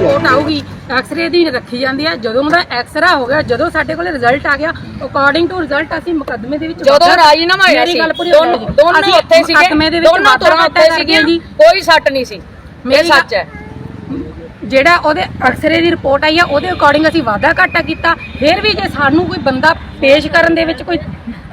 X ray ਦੀ ਰੱਖੀ ਜਾਂਦੀ ਹੈ ਜਦੋਂ ਉਹਦਾ ਐਕਸਰਾ ਹੋ ਗਿਆ ਜਦੋਂ ਸਾਡੇ ਕੋਲ ਰਿਜ਼ਲਟ ਆ ਗਿਆ ਅਕੋਰਡਿੰਗ ਟੂ ਰਿਜ਼ਲਟ ਅਸੀਂ ਮੁਕੱਦਮੇ ਦੇ ਵਿੱਚ ਜਦੋਂ ਰਾਜੀਨਾਮਾ ਹੋਇਆ ਸੀ ਦੋਨੋਂ ਉੱਥੇ ਸੀਗੇ ਦੇ ਦੋਨੋਂ ਤੁਰਾਂ ਉੱਥੇ ਸੀਗੀਆਂ ਜੀ। ਕੋਈ ਸੱਟ ਨਹੀਂ ਸੀ। ਇਹ ਸੱਚ ਹੈ। ਜਿਹੜਾ ਉਹਦੇ ਐਕਸਰੇ ਦੀ ਰਿਪੋਰਟ ਆਈ ਆ ਉਹਦੇ ਅਕੋਰਡਿੰਗ ਅਸੀਂ ਵਾਧਾ ਘਾਟਾ ਕੀਤਾ। ਫਿਰ ਵੀ ਜੇ ਸਾਨੂੰ ਕੋਈ ਬੰਦਾ ਪੇਸ਼ ਕਰਨ ਦੇ ਵਿੱਚ ਕੋਈ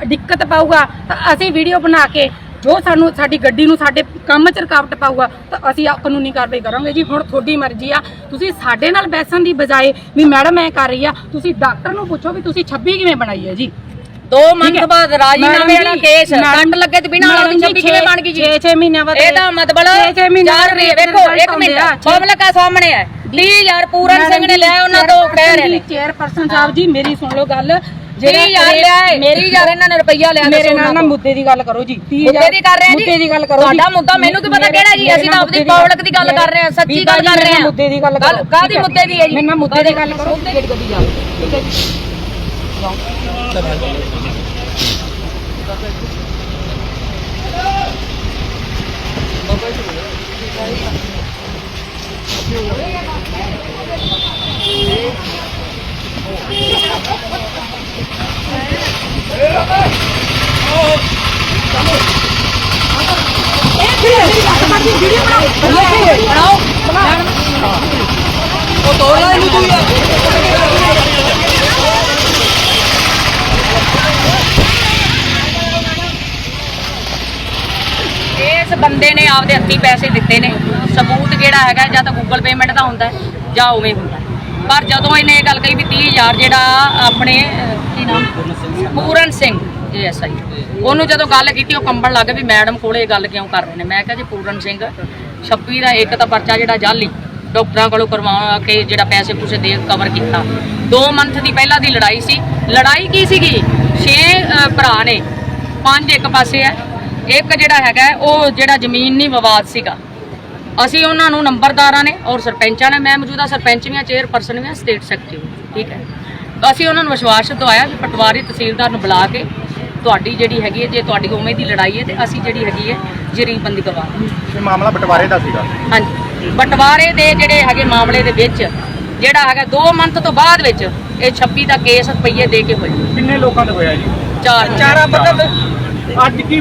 ਦਿੱਕਤ ਪਾਊਗਾ ਤਾਂ ਅਸੀਂ ਵੀਡੀਓ ਬਣਾ ਕੇ ਜੋ ਸਾਨੂੰ ਸਾਡੀ ਗੱਡੀ ਨੂੰ ਸਾਡੇ ਕੰਮ 'ਚ ਰੁਕਾਵਟ ਪਾਊਗਾ ਤਾਂ ਅਸੀਂ ਆ ਕਾਨੂੰਨੀ ਕਾਰਵਾਈ ਕਰਾਂਗੇ ਜੀ। ਹੁਣ ਤੁਹਾਡੀ ਮਰਜ਼ੀ ਆ। ਤੁਸੀਂ ਸਾਡੇ ਨਾਲ ਬੈਸਣ ਦੀ ਬਜਾਏ ਵੀ ਮੈਡਮ ਐ ਕਰ ਰਹੀ ਆ ਤੁਸੀਂ ਡਾਕਟਰ ਨੂੰ ਪੁੱਛੋ ਵੀ ਤੁਸੀਂ 26 ਕਿਵੇਂ ਬਣਾਈ ਹੈ ਜੀ। ਦੋ ਮੰਥ ਬਾਅਦ ਰਾਜੀਨਾਮੇ ਵਾਲਾ ਕੇਸ। ਕੱਟ ਲੱਗੇ ਤੇ ਬਿਨਾਂ ਵਾਲਾ ਛੱਬੀ ਕਿਵੇਂ ਬਣ ਗਈ ਜੀ? 6-6 ਮਹੀਨਿਆਂ ਬਾਅਦ ਇਹਦਾ ਮਤਲਬ ਛੇ-ਛੇ ਮਹੀਨਿਆਂ ਚਾਰ ਵੇਖੋ result ਇੱਕ ਮਿੰਟ। ਆਉਂਦੇ ਆ। ਪਬਲਿਕ ਆ ਸਾਹਮਣੇ ਹੈ। 30000 ਪੂਰਨ ਸਿੰਘ ਨੇ ਲਿਆ ਉਹਨਾਂ ਤੋਂ ਕਹਿ ਰਹੇ ਨੇ। ਚੇਅਰਪਰਸਨ ਸਾਹਿਬ ਜੀ ਮੇਰੀ ਸੁਣ ਲਓ ਗੱਲ। 30000 ਲਿਆ ਹੈ 30000 ਇਹਨਾਂ ਨੇ ਰੁਪਈਆ ਲਿਆ ਮੇਰੇ ਨਾਲ ਨਾ। ਮੁੱਦੇ ਦੀ ਗੱਲ ਕਰੋ ਜੀ। ਮੁੱਦੇ ਦੀ ਕਰ ਰਹੇ ਆ ਜੀ। ਮੁੱਦੇ ਦੀ ਗੱਲ ਕਰੋ ਤੁਹਾਡਾ ਮੁੱਦਾ ਮੈਨੂੰ ਕੀ ਪਤਾ ਕਿਹੜਾ ਜੀ ਅਸੀਂ ਤਾਂ ਆਪਣੀ ਪਬਲਿਕ ਦੀ ਗੱਲ ਕਰ ਰਹੇ ਹਾਂ ਸੱਚੀ ਗੱਲ ਕਰ ਰਹੇ ਹਾਂ। ਮੁੱਦੇ ਦੀ ਗੱਲ ਗੱਲ ਕਾਦੀ ਮੁੱਦੇ ਦੀ ਹੈ ਜੀ? ਮੇਰੇ ਨਾਲ ਮੁੱਦੇ ਦੀ ਗੱਲ ਕਰੋ। ਜਿਹੜੀ ਗੱਡੀ ਜਾ ਠੀਕ ਹੈ ਜੀ। ਇਸ ਬੰਦੇ ਨੇ ਆਪਦੇ ਹੱਥੀਂ ਪੈਸੇ ਦਿੱਤੇ ਨੇ। ਸਬੂਤ ਜਿਹੜਾ ਹੈਗਾ ਜਾਂ ਤਾਂ ਗੂਗਲ ਪੇਮੈਂਟ ਦਾ ਹੁੰਦਾ ਹੈ, ਜਾਂ ਉਵੇਂ ਹੁੰਦਾ ਹੈ। ਪਰ ਜਦੋਂ ਇਹਨੇ ਇਹ ਗੱਲ ਕਹੀ ਵੀ 30000 ਜਿਹੜਾ ਆਪਣੇ ਅਹ, ਕੀ ਨਾਮ? ਪੂਰਨ ਸਿੰਘ। ਐਸਆਈ ਉਹਨੂੰ ਜਦੋਂ ਗੱਲ ਕੀਤੀ, ਉਹ ਕੰਬਣ ਲੱਗ ਵੀ ਮੈਡਮ ਕੋਲੇ ਇਹ ਗੱਲ ਕਿਉਂ ਕਰ ਰਹੇ ਨੇ? ਮੈਂ ਕਿਹਾ ਜੀ, ਪੂਰਨ ਸਿੰਘ 26 ਦਾ ਇੱਕ ਤਾਂ ਪਰਚਾ ਜਿਹੜਾ ਜਾਲੀ, ਡਾਕਟਰਾਂ ਕੋਲੋਂ ਕਰਵਾ ਕੇ ਜਿਹੜਾ ਪੈਸੇ ਪੂਸੇ ਦੇ ਕਵਰ ਕੀਤਾ। 2 ਮੰਥ ਦੀ ਪਹਿਲਾਂ ਦੀ ਲੜਾਈ ਸੀ। ਲੜਾਈ ਕੀ ਸੀਗੀ? 6 ਭਰਾ ਨੇ। ਪੰਜ ਇੱਕ ਪਾਸੇ ਹੈ। ਇੱਕ ਜਿਹੜਾ ਹੈਗਾ, ਉਹ ਜਿਹੜਾ ਜ਼ਮੀਨ ਨਹੀਂ ਵਿਵਾਦ ਸੀਗਾ। ਅਸੀਂ ਉਹਨਾਂ ਨੂੰ ਨੰਬਰਦਾਰਾਂ ਨੇ ਔਰ ਸਰਪੰਚਾਂ ਨੇ, ਮੈਂ ਮੌਜੂਦਾ ਸਰਪੰਚ ਵੀ ਹਾਂ ਚੇਅਰਪਰਸਨ ਵੀ ਹਾਂ ਸਟੇਟ ਸੈਕਟਰੀ ਠੀਕ ਹੈ। ਅਸੀਂ ਉਹਨਾਂ ਨੂੰ ਵਿਸ਼ਵਾਸ ਦਵਾਇਆ ਵੀ ਪਟਵਾਰੀ ਤਹਿਸੀਲਦਾਰ ਨੂੰ ਬੁਲਾ ਕੇ ਤੁਹਾਡੀ ਜਿਹੜੀ ਹੈਗੀ ਹੈ ਜੇ ਤੁਹਾਡੀ ਉਵੇਂ ਦੀ ਲੜਾਈ ਹੈ ਤੇ ਅਸੀਂ ਜਿਹੜੀ ਹੈਗੀ ਹੈ ਜਰੀਬੰਦੀ ਕਰਵਾ ਇਹ ਮਾਮਲਾ ਬਟਵਾਰੇ ਦਾ ਸੀਗਾ। ਹਾਂਜੀ। ਬਟਵਾਰੇ ਦੇ ਜਿਹੜੇ ਹੈਗੇ ਮਾਮਲੇ ਦੇ ਵਿੱਚ ਜਿਹੜਾ ਹੈਗਾ 2 ਮੰਥ ਤੋਂ ਬਾਅਦ ਵਿੱਚ ਇਹ 26 ਦਾ ਕੇਸ ਰੁਪਈਏ ਦੇ ਕੇ ਹੋਇਆ। ਕਿੰਨੇ ਲੋਕਾਂ ਦਾ ਹੋਇਆ ਜੀ? ਚਾਰ ਚਾਰਾ ਮਤਲਬ ਅੱਜ ਕੀ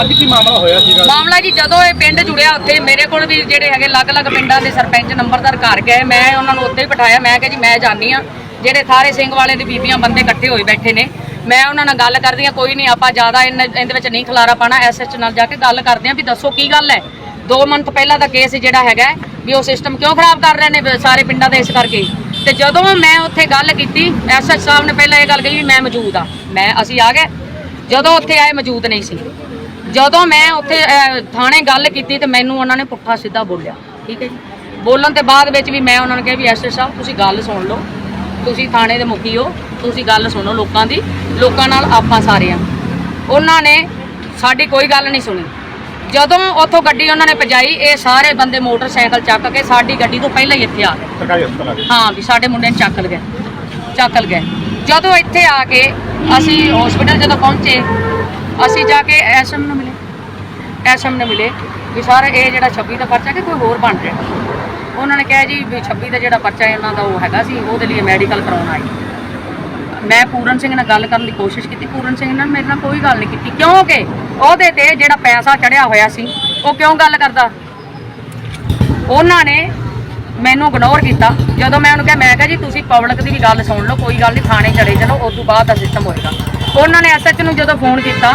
ਅੱਜ ਕੀ ਮਾਮਲਾ ਹੋਇਆ ਸੀਗਾ? ਮਾਮਲਾ ਜੀ ਜਦੋਂ ਇਹ ਪਿੰਡ ਜੁੜਿਆ ਉੱਥੇ ਮੇਰੇ ਕੋਲ ਵੀ ਜਿਹੜੇ ਹੈਗੇ ਅਲੱਗ-ਅਲੱਗ ਪਿੰਡਾਂ ਦੇ ਸਰਪੰਚ ਨੰਬਰਦਾਰ ਘਰ ਗਏ। ਮੈਂ ਉਹਨਾਂ ਨੂੰ ਉੱਥੇ ਹੀ ਬਿਠਾਇਆ ਮੈਂ ਕਿਹਾ ਜੀ ਮੈਂ ਜਾਣੀ ਆ ਜਿਹੜੇ ਥਾਰੇ ਸਿੰਘ ਵਾਲੇ ਦੇ ਬੀਬੀਆਂ ਬੰਦੇ ਇਕੱਠੇ ਹੋਏ ਬੈਠੇ ਨੇ। ਮੈਂ ਉਹਨਾਂ ਨਾਲ ਗੱਲ ਕਰਦੀ ਆ ਕੋਈ ਨਹੀਂ, ਆਪਾਂ ਜ਼ਿਆਦਾ ਇਹਨ- ਇਹਦੇ ਵਿੱਚ ਨਹੀਂ ਖਲਾਰਾ ਪਾਣਾ ਐਸਐਚ ਨਾਲ ਜਾ ਕੇ ਗੱਲ ਕਰਦੇ ਆ ਵੀ ਦੱਸੋ ਕੀ ਗੱਲ ਹੈ। 2 ਮੰਥ ਪਹਿਲਾਂ ਦਾ ਕੇਸ ਜਿਹੜਾ ਹੈਗਾ ਵੀ ਉਹ ਸਿਸਟਮ ਕਿਉਂ ਖਰਾਬ ਕਰ ਰਹੇ ਨੇ ਸਾਰੇ ਪਿੰਡਾਂ ਦੇ ਇਸ ਕਰਕੇ। ਤੇ ਜਦੋਂ ਮੈਂ ਉੱਥੇ ਗੱਲ ਕੀਤੀ ਐਸਐਚ ਸਾਹਿਬ ਨੇ ਪਹਿਲਾਂ ਇਹ ਗੱਲ ਕਹੀ ਵੀ ਮੈਂ ਮੌਜੂਦ ਆ ਮੈਂ ਅਸੀਂ ਆ ਗਏ। ਜਦੋਂ ਉੱਥੇ ਆਏ, ਮੌਜੂਦ ਨਹੀਂ ਸੀ। ਜਦੋਂ ਮੈਂ ਉੱਥੇ ਥਾਣੇ ਗੱਲ ਕੀਤੀ ਤੇ ਮੈਨੂੰ ਉਹਨਾਂ ਨੇ ਪੁੱਠਾ ਸਿੱਧਾ ਬੋਲਿਆ। ਠੀਕ ਹੈ ਜੀ? ਬੋਲਣ ਤੇ ਬਾਅਦ ਵਿੱਚ ਵੀ ਮੈਂ ਉਹਨਾਂ ਨੂੰ ਕਿਹਾ ਵੀ ਐਸਐਸ ਸਾਹਿਬ, ਤੁਸੀਂ ਗੱਲ ਸੁਣ ਲਓ। ਤੁਸੀਂ ਥਾਣੇ ਦੇ ਮੁਖੀ ਹੋ। ਤੁਸੀਂ ਗੱਲ ਸੁਣੋ ਲੋਕਾਂ ਦੀ। ਲੋਕਾਂ ਨਾਲ ਆਪਾਂ ਸਾਰੇ ਆ। ਉਹਨਾਂ ਨੇ ਸਾਡੀ ਕੋਈ ਗੱਲ ਨਹੀਂ ਸੁਣੀ। ਜਦੋਂ ਉੱਥੋਂ ਗੱਡੀ ਉਹਨਾਂ ਨੇ ਭਜਾਈ ਇਹ ਸਾਰੇ ਬੰਦੇ ਮੋਟਰਸਾਈਕਲ ਚੱਕ ਕੇ ਸਾਡੀ ਗੱਡੀ ਤੋਂ ਪਹਿਲਾਂ ਹੀ ਇੱਥੇ ਆ ਗਏ। ਸਰਕਾਰੀ ਹਸਪਤਾਲ ਆ ਗਏ। ਹਾਂ ਵੀ ਸਾਡੇ ਮੁੰਡੇ ਨੂੰ ਚੱਕ ਲਗੇ ਚੱਕ ਲਗੇ ਜਦੋਂ ਇੱਥੇ ਆ ਕੇ ਅਸੀਂ ਹਸਪੀਟਲ ਜਦੋਂ ਪਹੁੰਚੇ ਅਸੀਂ ਜਾ ਕੇ ਐਸਐਮ ਨੂੰ ਮਿਲੇ। ਐਸਐਮ ਨੂੰ ਮਿਲੇ ਵੀ ਸਰ ਇਹ ਜਿਹੜਾ 26 ਦਾ ਪਰਚਾ ਕਿ ਕੋਈ ਹੋਰ ਬਣ ਰਿਹਾ? ਉਹਨਾਂ ਨੇ ਕਿਹਾ ਜੀ ਵੀ 26 ਦਾ ਜਿਹੜਾ ਪਰਚਾ ਇਹਨਾਂ ਦਾ ਉਹ ਹੈਗਾ ਸੀ ਉਹਦੇ ਲਈ ਮੈਡੀਕਲ ਕਰਾਉਣ ਆਏ। ਮੈਂ ਪੂਰਨ ਸਿੰਘ ਨਾਲ ਗੱਲ ਕਰਨ ਦੀ ਕੋਸ਼ਿਸ਼ ਕੀਤੀ, ਪੂਰਨ ਸਿੰਘ ਨਾਲ ਮੇਰੇ ਨਾਲ ਕੋਈ ਗੱਲ ਨਹੀਂ ਕੀਤੀ। ਕਿਉਂਕਿ ਉਹਦੇ ਤੇ ਜਿਹੜਾ ਪੈਸਾ ਚੜਿਆ ਹੋਇਆ ਸੀ, ਉਹ ਕਿਉਂ ਗੱਲ ਕਰਦਾ? ਉਹਨਾਂ ਨੇ ਮੈਨੂੰ ਇਗਨੋਰ ਕੀਤਾ। ਜਦੋਂ ਮੈਂ ਉਹਨੂੰ ਕਿਹਾ, ਮੈਂ ਕਿਹਾ ਜੀ, ਤੁਸੀਂ ਪਬਲਿਕ ਦੀ ਵੀ ਗੱਲ ਸੁਣ ਲਓ, ਕੋਈ ਗੱਲ ਨਹੀਂ, ਥਾਣੇ ਚਲੇ ਚਲੋ ਉਸ ਤੋਂ ਬਾਅਦ ਦਾ ਸਿਸਟਮ ਹੋਏਗਾ। ਉਹਨਾਂ ਨੇ ਐਸਐਚ ਨੂੰ ਜਦੋਂ ਫੋਨ ਕੀਤਾ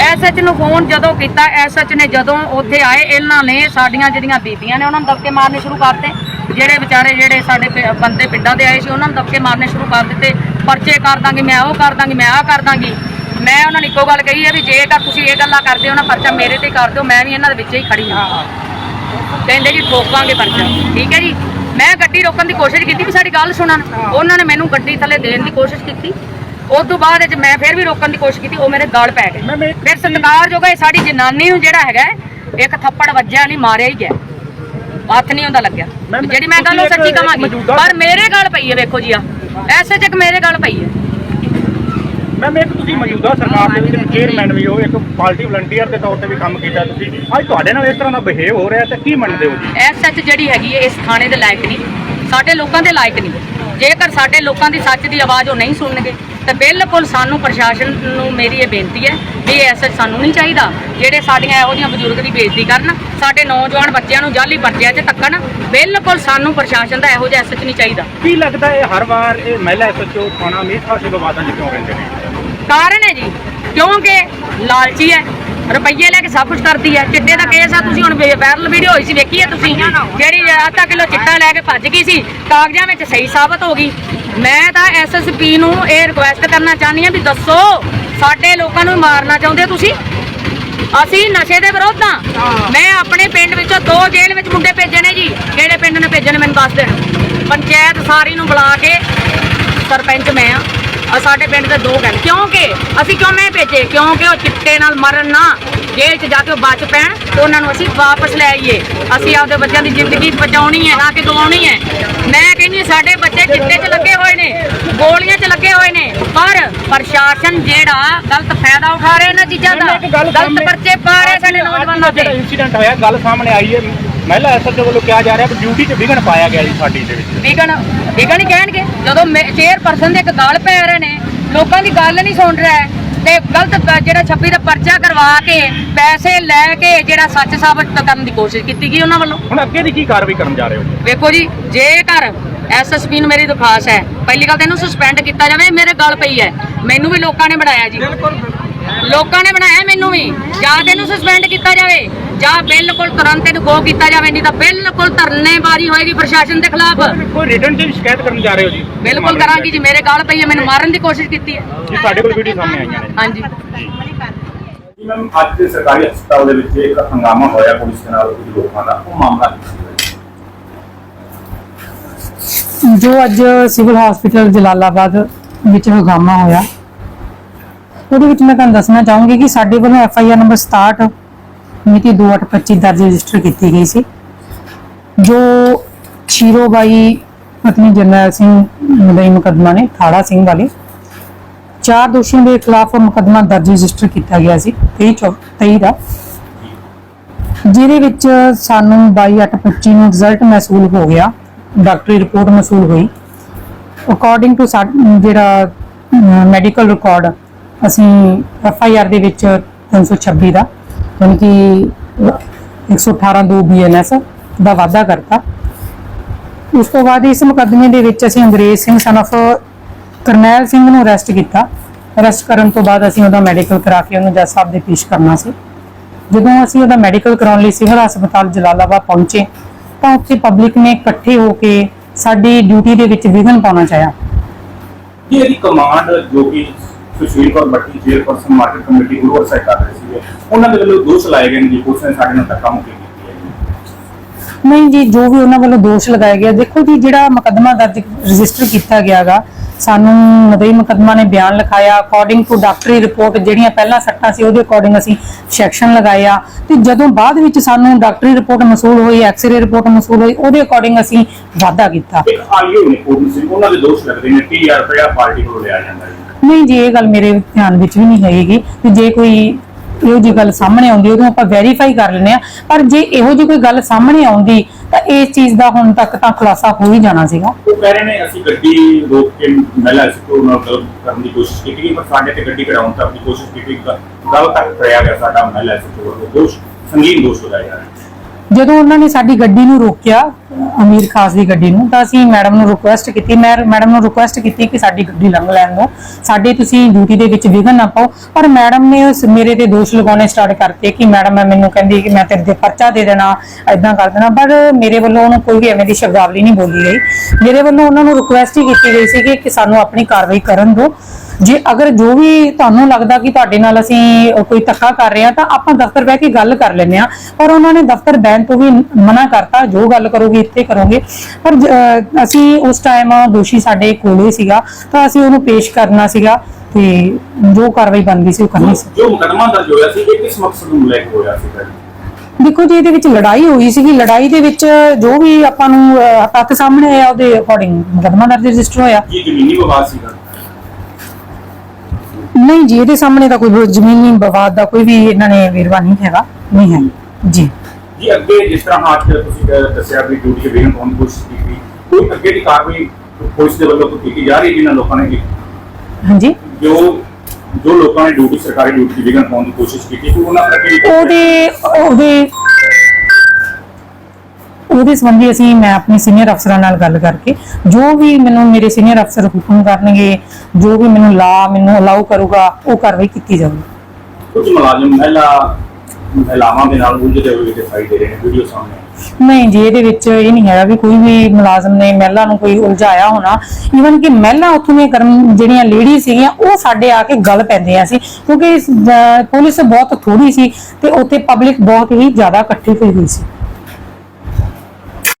ਐਸਐਚ ਨੂੰ ਫੋਨ ਜਦੋਂ ਕੀਤਾ ਐਸਐਚ ਨੇ ਜਦੋਂ ਉੱਥੇ ਆਏ, ਇਹਨਾਂ ਨੇ ਸਾਡੀਆਂ ਜਿਹੜੀਆਂ ਬੀਬੀਆਂ ਨੇ, ਉਹਨਾਂ ਨੂੰ ਦਬਕੇ ਮਾਰਨੇ ਸ਼ੁਰੂ ਕਰਤੇ। ਜਿਹੜੇ ਵਿਚਾਰੇ ਜਿਹੜੇ ਸਾਡੇ ਬੰਦੇ ਪਿੰਡਾਂ ਦੇ ਆਏ ਸੀ ਉਹਨਾਂ ਨੂੰ ਦਬਕੇ ਮਾਰਨੇ ਸ਼ੁਰੂ ਕਰ ਦਿੱਤੇ। ਪਰਚੇ ਕਰ ਦਾਂਗੀ ਮੈਂ ਉਹ ਕਰ ਦਾਂਗੀ ਮੈਂ ਆਹ ਕਰ ਦਾਂਗੀ। ਮੈਂ ਉਹਨਾਂ ਨੂੰ ਇੱਕੋ ਗੱਲ ਕਹੀ ਹੈ ਵੀ ਜੇਕਰ ਤੁਸੀਂ ਇਹ ਗੱਲਾਂ ਕਰਦੇ ਹੋ ਨਾ ਪਰਚਾ ਮੇਰੇ ਤੇ ਕਰ ਦਿਓ ਮੈਂ ਵੀ ਇਹਨਾਂ ਦੇ ਵਿੱਚ ਹੀ ਖੜੀ ਹਾਂ। ਕਹਿੰਦੇ ਜੀ ਠੋਕਾਂਗੇ ਪਰਚਾ ਠੀਕ ਹੈ ਜੀ? ਮੈਂ ਗੱਡੀ ਰੋਕਣ ਦੀ ਕੋਸ਼ਿਸ਼ ਕੀਤੀ ਵੀ ਸਾਡੀ ਗੱਲ ਸੁਣਨ। ਉਹਨਾਂ ਨੇ ਮੈਨੂੰ ਗੱਡੀ ਥੱਲੇ ਦੇਣ ਦੀ ਕੋਸ਼ਿਸ਼ ਕੀਤੀ। ਉਸ ਤੋਂ ਬਾਅਦ ਵਿੱਚ ਮੈਂ ਫਿਰ ਵੀ ਰੋਕਣ ਦੀ ਕੋਸ਼ਿਸ਼ ਕੀਤੀ ਉਹ ਮੇਰੇ ਗਲ ਪੈ ਗਏ। ਫਿਰ ਸਤਿਕਾਰਯੋਗ ਹੈ ਸਾਡੀ ਜਨਾਨੀ ਨੂੰ ਜਿਹੜਾ ਹੈਗਾ ਇੱਕ ਥੱਪੜ ਵੱਜਿਆ ਨਹੀਂ ਮਾਰਿਆ ਹੀ ਗਿਆ। ਹੱਥ ਨਹੀਂ ਹੁੰਦਾ ਲੱਗਿਆ। ਜਿਹੜੀ ਮੈਂ ਗੱਲ ਉਹ ਸੱਚੀ ਕਵਾਂਗੀ। ਪਰ ਮੇਰੇ ਗਲ ਪਈ ਹੈ ਵੇਖੋ ਜੀ ਆ। ਐਸੇ ਚੱਕ ਮੇਰੇ ਗਲ ਪਈ ਹੈ। ਮੈਮ ਇੱਕ ਤੁਸੀਂ ਮੌਜੂਦਾ ਸਰਕਾਰ ਦੇ ਵਿੱਚ ਚੇਅਰਮੈਨ ਵੀ ਹੋ ਇੱਕ ਪਾਰਟੀ ਵਲੰਟੀਅਰ ਦੇ ਤੌਰ ਤੇ ਵੀ ਕੰਮ ਕੀਤਾ ਤੁਸੀਂ। ਅੱਜ ਤੁਹਾਡੇ ਨਾਲ ਇਸ ਤਰ੍ਹਾਂ ਦਾ ਬਿਹੇਵ ਹੋ ਰਿਹਾ ਤੇ ਕੀ ਮੰਨਦੇ ਹੋ ਜੀ? ਐਸ ਸੱਚ ਜਿਹੜੀ ਹੈਗੀ ਹੈ ਇਸ ਥਾਣੇ ਦੇ ਲਾਇਕ ਨਹੀਂ। ਸਾਡੇ ਲੋਕਾਂ ਦੇ ਲਾਇਕ ਨਹੀਂ। ਜੇਕਰ ਸਾਡੇ ਲੋਕਾਂ ਦੀ ਸੱਚ ਦੀ ਆਵਾਜ਼ ਉਹ ਨਹੀਂ ਸੁਣਨਗੇ ਤੇ ਬਿਲਕੁਲ ਸਾਨੂੰ ਪ੍ਰਸ਼ਾਸਨ ਨੂੰ ਮੇਰੀ ਇਹ ਬੇਨਤੀ ਹੈ ਵੀ ਇਹ ਐਸਾ ਸਾਨੂੰ ਨਹੀਂ ਚਾਹੀਦਾ ਜਿਹੜੇ ਸਾਡੀਆਂ ਇਹੋ ਜਿਹੀਆਂ ਬਜ਼ੁਰਗ ਦੀ ਬੇਇੱਜ਼ਤੀ ਕਰਨ ਸਾਡੇ ਨੌਜਵਾਨ ਬੱਚਿਆਂ ਨੂੰ ਜਾਲੀ ਪਰਚਿਆਂ 'ਚ ਧੱਕਣ ਬਿਲਕੁਲ ਸਾਨੂੰ ਪ੍ਰਸ਼ਾਸਨ ਦਾ ਇਹੋ ਜਿਹਾ ਐਸਾ ਨਹੀਂ ਚਾਹੀਦਾ। ਕੀ ਲੱਗਦਾ ਇਹ ਹਰ ਵਾਰ ਇਹ ਮਹਿਲਾ ਐਸਐਚਓ ਥਾਣਾ ਹਮੇਸ਼ਾ ਵਿਵਾਦਾਂ 'ਚ ਕਿਉਂ ਰਹਿੰਦੇ ਨੇ? ਕਾਰਨ ਹੈ ਜੀ ਕਿਉਂਕਿ ਲਾਲਚੀ ਹੈ ਰੁਪਈਏ ਲੈ ਕੇ ਸਭ ਕੁਝ ਕਰਦੀ ਹੈ ਚਿੱਟੇ ਦਾ ਕੇਸ ਆ ਤੁਸੀਂ ਹੁਣ ਵਾਇਰਲ ਵੀਡੀਓ ਹੋਈ ਸੀ ਵੇਖੀ ਹੈ ਤੁਸੀਂ? ਜਿਹੜੀ ਅੱਧਾ ਕਿਲੋ ਚਿੱਟਾ ਲੈ ਕੇ ਭੱਜ ਗਈ ਸੀ ਕਾਗਜ਼ਾਂ ਵਿੱਚ ਸਹੀ ਸਾਬਤ ਹੋ ਗਈ। ਮੈਂ ਤਾਂ ਐਸਐਸਪੀ ਨੂੰ ਇਹ ਰਿਕੁਐਸਟ ਕਰਨਾ ਚਾਹੁੰਦੀ ਹਾਂ ਵੀ ਦੱਸੋ ਸਾਡੇ ਲੋਕਾਂ ਨੂੰ ਮਾਰਨਾ ਚਾਹੁੰਦੇ ਹੋ ਤੁਸੀਂ? ਅਸੀਂ ਨਸ਼ੇ ਦੇ ਵਿਰੋਧ ਹਾਂ। ਮੈਂ ਆਪਣੇ ਪਿੰਡ ਵਿੱਚੋਂ ਦੋ ਜੇਲ੍ਹ ਵਿੱਚ ਮੁੰਡੇ ਭੇਜੇ ਨੇ ਜੀ। ਕਿਹੜੇ ਪਿੰਡ ਨੇ ਭੇਜੇ ਨੇ ਮੈਨੂੰ ਦੱਸ ਦੇਣ। ਪੰਚਾਇਤ ਸਾਰੀ ਨੂੰ ਬੁਲਾ ਕੇ ਸਰਪੰਚ ਮੈਂ ਆ ਆ ਸਾਡੇ ਪਿੰਡ ਦੇ ਦੋ ਗਏ ਕਿਉਂਕਿ ਅਸੀਂ ਕਿਉਂ ਮੈਂ ਭੇਜੇ? ਕਿਉਂਕਿ ਉਹ ਚਿੱਟੇ ਨਾਲ ਮਰਨ ਨਾ। ਜੇਲ੍ਹ 'ਚ ਜਾ ਕੇ ਉਹ ਬਚ ਪੈਣ। ਤੇ ਉਹਨਾਂ ਨੂੰ ਅਸੀਂ ਵਾਪਸ ਲੈ ਆਈਏ। ਅਸੀਂ ਆਪਦੇ ਬੱਚਿਆਂ ਦੀ ਜ਼ਿੰਦਗੀ ਬਚਾਉਣੀ ਹੈ ਨਾ ਕਿ ਗਵਾਉਣੀ ਹੈ। ਕਹਿੰਦੀ ਸਾਡੇ ਬੱਚੇ ਚਿੱਟੇ 'ਚ ਲੱਗੇ ਹੋਏ ਨੇ ਗੋਲੀਆਂ 'ਚ ਲੱਗੇ ਹੋਏ ਨੇ ਪਰ ਪ੍ਰਸ਼ਾਸਨ ਜਿਹੜਾ ਗਲਤ ਫਾਇਦਾ ਉਠਾ ਰਿਹਾ ਇਹਨਾਂ ਚੀਜ਼ਾਂ ਦਾ ਗਲਤ ਪਰਚੇ ਪਾ ਰਹੇ ਸਾਡੇ ਨੌਜਵਾਨਾਂ ਤੇ। ਇਨਸੀਡੈਂਟ ਹੋਇਆ ਗੱਲ ਸਾਹਮਣੇ ਆਈ ਹੈ ਮਹਿਲਾ ਐਸਐਚਓ ਵੱਲੋਂ ਕਿਹਾ ਜਾ ਰਿਹਾ ਕਿ ਡਿਊਟੀ 'ਚ ਵਿਘਨ ਪਾਇਆ ਗਿਆ ਜੀ ਸਾਡੀ ਦੇ ਵਿੱਚ। ਵਿਗਣ ਵਿਗਣ ਹੀ ਕਹਿਣਗੇ ਜਦੋਂ ਚੇਅਰਪਰਸਨ ਦੇ ਇੱਕ ਗੱਲ ਪੈ ਰਹੇ ਨੇ ਲੋਕਾਂ ਦੀ ਗੱਲ ਨਹੀਂ ਸੁਣ ਰਿਹਾ ਤੇ ਗਲਤ ਜਿਹੜਾ 26 ਦਾ ਪਰਚਾ ਕਰਵਾ ਕੇ ਪੈਸੇ ਲੈ ਕੇ ਜਿਹੜਾ ਸੱਚ ਸਾਬਤ ਕਰਨ ਦੀ ਕੋਸ਼ਿਸ਼ ਕੀਤੀ ਗਈ ਉਹਨਾਂ ਵੱਲੋਂ। ਹੁਣ ਅੱਗੇ ਦੀ ਕੀ ਕਾਰਵਾਈ ਕਰਨ ਜਾ ਰਹੇ ਹੋ? ਵੇਖੋ ਜੀ ਜੇਕਰ ਐਸਐਸਪੀ ਨੂੰ ਮੇਰੀ ਦਰਖਾਸਤ ਹੈ। ਪਹਿਲੀ ਗੱਲ ਤਾਂ ਇਹਨੂੰ ਸਸਪੈਂਡ ਕੀਤਾ ਜਾਵੇ ਮੇਰੇ ਗੱਲ ਪਈ ਹੈ। ਮੈਨੂੰ ਵੀ ਲੋਕਾਂ ਨੇ ਬਣਾਇਆ ਜੀ। ਲੋਕਾਂ ਨੇ ਬਣਾਇਆ ਮੈਨੂੰ ਵੀ। ਜਾਂ ਤੇ ਇਹਨੂੰ ਸਸਪੈਂਡ ਕੀਤਾ ਜਾਵੇ ਜਾਂ ਬਿਲਕੁਲ ਤੁਰੰਤ ਇਹਨੂੰ ਗੋ ਕੀਤਾ ਜਾਵੇ ਨਹੀਂ ਤਾਂ ਬਿਲਕੁਲ ਧਰਨੇਬਾਜ਼ੀ ਹੋਏਗੀ ਪ੍ਰਸ਼ਾਸਨ ਦੇ ਖਿਲਾਫ। ਕੋਈ ਰਿਟਰਨ 'ਚ ਵੀ ਸ਼ਿਕਾਇਤ ਕਰਨ ਜਾ ਰਹੇ ਹੋ ਜੀ। ਬਿਲਕੁਲ ਕਰਾਂਗੀ ਜੀ ਮੇਰੇ ਗੱਲ ਪਈ ਹੈ ਮੈਨੂੰ ਮਾਰਨ ਦੀ ਕੋਸ਼ਿਸ਼ ਕੀਤੀ ਹੈ। ਜੀ ਸਾਡੇ ਕੋਲ ਵੀਡੀਓ ਸਾਹਮਣੇ ਆਈਆਂ ਨੇ। ਹਾਂਜੀ। ਜੀ ਮੈਮ ਅੱਜ ਦੇ ਸਰਕਾਰੀ ਹਸਪਤਾਲ ਦੇ ਵਿੱਚ ਇੱਕ ਹੰਗਾਮਾ ਹੋਇਆ ਪੁਲਿਸ ਦੇ ਨਾਲ ਕੁਝ ਲੋਕਾਂ ਦਾ। ਉਹ ਮਾਮਲਾ ਕੀ ਜੋ ਅੱਜ ਸਿਵਲ ਹਸਪੀਟਲ ਜਲਾਲਾਬਾਦ ਵਿੱਚ ਹੰਗਾਮਾ ਹੋਇਆ, ਉਹਦੇ ਵਿੱਚ ਮੈਂ ਤੁਹਾਨੂੰ ਦੱਸਣਾ ਚਾਹੂੰਗੀ ਕਿ ਸਾਡੇ ਵੱਲੋਂ ਐਫ ਆਈ ਆਰ ਨੰਬਰ 67 ਮਿਤੀ 2825 ਦਰਜ ਰਜਿਸਟਰ ਕੀਤੀ ਗਈ ਸੀ, ਜੋ ਸ਼ੀਰੋਬਾਈ ਪਤਨੀ ਜਰਨੈਲ ਸਿੰਘ ਮਦਈ ਮੁਕੱਦਮਾ ਨੇ, ਥਾੜਾ ਸਿੰਘ ਵਾਲੇ, ਚਾਰ ਦੋਸ਼ੀਆਂ ਦੇ ਖਿਲਾਫ ਮੁਕੱਦਮਾ ਦਰਜ ਰਜਿਸਟਰ ਕੀਤਾ ਗਿਆ ਸੀ 23 ਚੌ- 23 ਦਾ, ਜਿਹਦੇ ਵਿੱਚ ਸਾਨੂੰ 22/8/25 ਨੂੰ ਰਿਜ਼ਲਟ ਮਸੂਲ ਹੋ ਗਿਆ। ਡਾਕਟਰੀ ਰਿਪੋਰਟ ਮਸੂਲ ਹੋਈ। ਅਕੋਰਡਿੰਗ ਟੂ ਜਿਹੜਾ ਮੈਡੀਕਲ ਰਿਕਾਰਡ ਅਸੀਂ ਐਫ ਆਈ ਆਰ ਦੇ ਵਿੱਚ 326 ਦਾ ਯਾਨੀ ਕਿ 118 2 ਬੀਐਨਐਸ ਦਾ ਵਾਅਦਾ ਕਰਤਾ। ਉਸ ਤੋਂ ਬਾਅਦ ਇਸ ਮੁਕੱਦਮੇ ਦੇ ਵਿੱਚ ਅਸੀਂ ਅੰਗਰੇਜ਼ ਸਿੰਘ ਸਨ of ਕਰਨੈਲ ਸਿੰਘ ਨੂੰ ਅਰੈਸਟ ਕੀਤਾ। ਅਰੈਸਟ ਕਰਨ ਤੋਂ ਬਾਅਦ ਅਸੀਂ ਉਹਦਾ ਮੈਡੀਕਲ ਕਰਾ ਕੇ ਉਹਨੂੰ ਜੱਜ ਸਾਹਿਬ ਦੇ ਪੇਸ਼ ਕਰਨਾ ਸੀ। ਜਦੋਂ ਅਸੀਂ ਉਹਦਾ ਮੈਡੀਕਲ ਕਰਾਉਣ ਲਈ ਸਿਵਲ ਹਸਪਤਾਲ ਜਲਾਲਾਬਾਦ ਪਹੁੰਚੇ ਤਾਂ ਉੱਥੇ ਪਬਲਿਕ ਨੇ ਇਕੱਠੇ ਹੋ ਕੇ ਸਾਡੀ ਡਿਊਟੀ ਦੇ ਵਿੱਚ ਵਿਘਨ ਪਾਉਣਾ ਚਾਹਿਆ। ਇਹ ਇਹਦੀ ਕਮਾਂਡ ਜੋ ਕਿ Sushil Kaur Batti chairperson market committee ਨੂੰ ਓਵਰਸਾਈਟ ਕਰ ਰਹੇ ਸੀਗੇ ਉਹਨਾਂ ਦੇ ਵੱਲੋਂ ਦੋਸ਼ ਲਾਏ ਗਏ ਨੇ ਜੀ ਪੁਲਿਸ ਨੇ ਸਾਡੇ ਨਾਲ ਧੱਕਾ ਮੁੱਕੀ ਕੀਤੀ ਹੈ ਨਹੀਂ ਜੀ ਜੋ ਵੀ ਉਹਨਾਂ ਵੱਲੋਂ ਦੋਸ਼ ਲਗਾਇਆ ਗਿਆ ਦੇਖੋ ਜੀ ਜਿਹੜਾ ਮੁਕੱਦਮਾ ਦਰਜ ਰਜਿਸਟਰ ਕੀਤਾ ਗਿਆਗਾ ਸਾਨੂੰ ਮਦਈ ਮੁਕੱਦਮਾ ਨੇ ਬਿਆਨ ਲਿਖਾਇਆ ਅਕੋਰਡਿੰਗ ਟੂ ਡਾਕਟਰੀ ਰਿਪੋਰਟ ਜਿਹੜੀਆਂ ਪਹਿਲਾਂ ਸੱਟਾਂ ਸੀ ਉਹਦੇ ਅਕੋਰਡਿੰਗ ਅਸੀਂ ਸੈਕਸ਼ਨ ਲਗਾਇਆ ਤੇ ਜਦੋਂ ਬਾਅਦ ਵਿੱਚ ਸਾਨੂੰ ਡਾਕਟਰੀ ਰਿਪੋਰਟ ਮਸੂਲ ਹੋਈ ਐਕਸ-ਰੇ ਰਿਪੋਰਟ ਮਸੂਲ ਹੋਈ ਉਹਦੇ ਅਕੋਰਡਿੰਗ ਅਸੀਂ ਵਾਅਦਾ ਕੀਤਾ। ਇੱਕ ਆਲੀਓ ਨੇ ਕੋਰਨ ਸਿੰਘ ਉਹਨਾਂ ਦੇ ਦੋਸ਼ ਲੱਗਦੇ ਨੇ ਟੀਆਰ ਰੁਪਇਆ ਪਾਰਟੀ ਕੋਲੋਂ ਲਿਆ ਜਾਂਦਾ ਜੀ ਨਹੀਂ ਜੀ ਇਹ ਗੱਲ ਮੇਰੇ ਧਿਆਨ ਵਿੱਚ ਵੀ ਨਹੀਂ ਹੈਗੀ। ਕਿ ਜੇ ਕੋਈ ਇਹੋ ਜਿਹੀ ਗੱਲ ਸਾਹਮਣੇ ਆਉਂਦੀ ਉਹਨੂੰ ਆਪਾਂ ਵੈਰੀਫਾਈ ਕਰ ਲੈਂਦੇ ਆ ਪਰ ਜੇ ਇਹੋ ਜਿਹੀ ਕੋਈ ਗੱਲ ਸਾਹਮਣੇ ਆਉਂਦੀ ਤਾਂ ਇਸ ਚੀਜ਼ ਦਾ ਹੁਣ ਤੱਕ ਤਾਂ ਖੁਲਾਸਾ ਹੋ ਹੀ ਜਾਣਾ ਸੀਗਾ। ਉਹ ਕਹਿ ਰਹੇ ਨੇ ਅਸੀਂ ਗੱਡੀ ਰੋਕ ਕੇ ਮਹਿਲਾ ਐਸਐਚਓ ਨਾਲ ਗੱਲ ਕਰਨ ਦੀ ਕੋਸ਼ਿਸ਼ ਕੀਤੀ ਪਰ ਸਾਡੇ ਤੇ ਗੱਡੀ ਕਢਾਉਣ ਤੱਕ ਦੀ ਕੋਸ਼ਿਸ਼ ਕੀਤੀ ਗੱਲ ਤੱਕ ਕਰਿਆ ਗਿਆ ਸਾਡਾ ਮਹਿਲਾ ਐਸਐਚਓ ਵੱਲੋਂ ਦੋਸ਼ ਸੰਗੀਨ ਦੋਸ਼ ਜਾ ਰਹੇ ਨੇ ਜਦੋਂ ਉਹਨਾਂ ਨੇ ਸਾਡੀ ਗੱਡੀ ਨੂੰ ਰੋਕਿਆ ਅਮੀਰ ਖਾਸ ਦੀ ਗੱਡੀ ਨੂੰ, ਤਾਂ ਅਸੀਂ ਮੈਡਮ ਨੂੰ ਰਿਕੁਐਸਟ ਕੀਤੀ, ਮੈਂ ਮੈਡਮ ਨੂੰ ਰਿਕੁਐਸਟ ਕੀਤੀ ਕਿ ਸਾਡੀ ਗੱਡੀ ਲੰਘ ਲੈਣ ਦਿਓ। ਸਾਡੇ ਤੁਸੀਂ ਡਿਊਟੀ ਦੇ ਵਿੱਚ ਵਿਘਨ ਨਾ ਪਾਓ। ਪਰ ਮੈਡਮ ਨੇ ਉਸ ਮੇਰੇ ਤੇ ਦੋਸ਼ ਲਗਾਉਣੇ ਸਟਾਰਟ ਕਰਤੇ ਕਿ ਮੈਡਮ ਮੈਂ ਮੈਨੂੰ ਕਹਿੰਦੀ ਕਿ ਮੈਂ ਤੇਰੇ ਤੇ ਪਰਚਾ ਦੇ ਦੇਣਾ ਐਦਾਂ ਕਰ ਦੇਣਾ। ਪਰ ਮੇਰੇ ਵੱਲੋਂ ਉਹਨੂੰ ਕੋਈ ਵੀ ਐਵੇਂ ਦੀ ਸ਼ਬਦਾਵਲੀ ਨਹੀਂ ਬੋਲੀ ਗਈ। ਮੇਰੇ ਵੱਲੋਂ ਉਹਨਾਂ ਨੂੰ ਰਿਕੁਐਸਟ ਹੀ ਕੀਤੀ ਗਈ ਸੀ ਕਿ ਸਾਨੂੰ ਆਪਣੀ ਕਾਰਵਾਈ ਕਰਨ ਦਿਓ। ਜੇ ਅਗਰ ਜੋ ਵੀ ਤੁਹਾਨੂੰ ਲੱਗਦਾ ਕਿ ਤੁਹਾਡੇ ਨਾਲ ਅਸੀਂ ਕੋਈ ਧੱਕਾ ਕਰ ਰਹੇ ਹਾਂ, ਤਾਂ ਆਪਾਂ ਦਫ਼ਤਰ ਬਹਿ ਕੇ ਗੱਲ ਕਰ ਲੈਂਦੇ ਆ ਪਰ ਉਹਨਾਂ ਨੇ ਦਫ਼ਤਰ ਬੈਨ ਤੋਂ ਵੀ ਮਨਾ ਕਰਤਾ, ਜੋ ਗੱਲ ਕਰੋਗੇ ਇੱਥੇ ਕਰੋਗੇ। ਪਰ ਅਸੀਂ ਉਸ ਟਾਈਮ ਦੋਸ਼ੀ ਸਾਡੇ ਕੋਲੇ ਸੀਗਾ ਤਾਂ ਅਸੀਂ ਉਹਨੂੰ ਪੇਸ਼ ਕਰਨਾ ਸੀਗਾ ਤੇ ਜੋ ਕਾਰਵਾਈ ਬਣਦੀ ਸੀ ਉਹ ਕਰਨੀ ਸੀ। ਜੋ ਮੁਕਦਮਾ ਦਰਜ ਹੋਇਆ ਸੀ ਇਹ ਕਿਸ ਮਕਸਦ ਨੂੰ ਲੈ ਕੇ ਹੋਇਆ ਸੀ ਦੇਖੋ ਜੀ ਇਹਦੇ ਵਿੱਚ ਲੜਾਈ ਹੋਈ ਸੀਗੀ। ਲੜਾਈ ਦੇ ਵਿੱਚ ਜੋ ਵੀ ਆਪਾਂ ਨੂੰ ਤੱਥ ਸਾਹਮਣੇ ਆਇਆ ਉਹਦੇ ਅਕੋਰਡਿੰਗ ਮੁਕੱਦਮਾ ਦਰਜ ਰਜਿਸਟਰ ਹੋਇਆ। ਇਹ ਜ਼ਮੀਨੀ ਵਿਵਾਦ ਸੀਗਾ? ਨਹੀਂ ਜੀ ਇਹਦੇ ਸਾਹਮਣੇ ਤਾਂ ਕੋਈ ਜ਼ਮੀਨੀ ਵਿਵਾਦ ਦਾ ਕੋਈ ਵੀ ਇਹਨਾਂ ਨੇ ਵੇਰਵਾ ਨਹੀਂ ਹੈਗਾ। ਨਹੀਂ ਹੈ। ਜੀ। ਜੀ ਅੱਗੇ ਜਿਸ ਤਰ੍ਹਾਂ ਅੱਜ ਤੁਸੀਂ ਦੱਸਿਆ ਵੀ ਡਿਊਟੀ ਵੇਰਨ ਪਾਉਣ ਦੀ ਕੋਸ਼ਿਸ਼ ਕੀਤੀ ਕੋਈ ਅੱਗੇ ਦੀ ਕਾਰਵਾਈ ਪੁਲਿਸ ਦੇ ਵੱਲੋਂ ਕੋਈ ਕੀਤੀ ਜਾ ਰਹੀ ਹੈ ਜਿਨ੍ਹਾਂ ਲੋਕਾਂ ਨੇ ਹਾਂਜੀ। ਜੋ ਜੋ ਲੋਕਾਂ ਨੇ ਡਿਊਟੀ ਸਰਕਾਰੀ ਡਿਊਟੀ ਦੀ ਵਿਘਨ ਪਾਉਣ ਦੀ ਕੋਸ਼ਿਸ਼ ਕੀਤੀ ਕਿ ਉਹਨਾਂ ਪ੍ਰਤੀ ਉਹਦੇ ਉਹਦੇ ਉਹਦੇ ਸੰਬੰਧੀ ਅਸੀਂ ਮੈਂ ਆਪਣੇ ਸੀਨੀਅਰ ਅਫਸਰਾਂ ਨਾਲ ਗੱਲ ਕਰਕੇ ਜੋ ਵੀ ਮੈਨੂੰ ਮੇਰੇ ਸੀਨੀਅਰ ਅਫਸਰ ਹੁਕਮ ਕਰਨਗੇ ਜੋ ਵੀ ਮੈਨੂੰ ਲਾ ਮੈਨੂੰ ਅਲਾਉ ਕਰੂਗਾ ਉਹ ਕਾਰਵਾਈ ਕੀਤੀ ਜਾਊਗੀ। ਕੁਝ ਮੁਲਾਜ਼ਮ ਮਹਿਲਾ ਮਹਿਲਾਵਾਂ ਦੇ ਨਾਲ ਉਲਝਦੇ ਹੋਏ ਦਿਖਾਈ ਦੇ ਰਹੇ ਨੇ ਵੀਡੀਓ ਸਾਹਮਣੇ। ਨਹੀਂ ਜੀ, ਇਹਦੇ ਵਿੱਚ ਇਹ ਨਹੀਂ ਹੈਗਾ ਵੀ ਕੋਈ ਵੀ ਮੁਲਾਜ਼ਮ ਨੇ ਮਹਿਲਾ ਨੂੰ ਕੋਈ ਉਲਝਾਇਆ ਹੋਣਾ। ਈਵਨ ਕਿ ਮਹਿਲਾ ਉੱਥੋਂ ਦੀਆਂ ਕਰਮ, ਜਿਹੜੀਆਂ ਲੇਡੀ ਸੀਗੀਆਂ, ਉਹ ਸਾਡੇ ਆ ਕੇ ਗੱਲ ਪੈਂਦੇ ਆ ਸੀ। ਕਿਉਂਕਿ ਪੁਲਿਸ ਬਹੁਤ ਥੋੜੀ ਸੀ ਤੇ ਉੱਥੇ ਪਬਲਿਕ ਬਹੁਤ ਹੀ ਜ਼ਿਆਦਾ ਇਕੱਠੀ ਹੋਈ ਹੋਈ ਸੀ।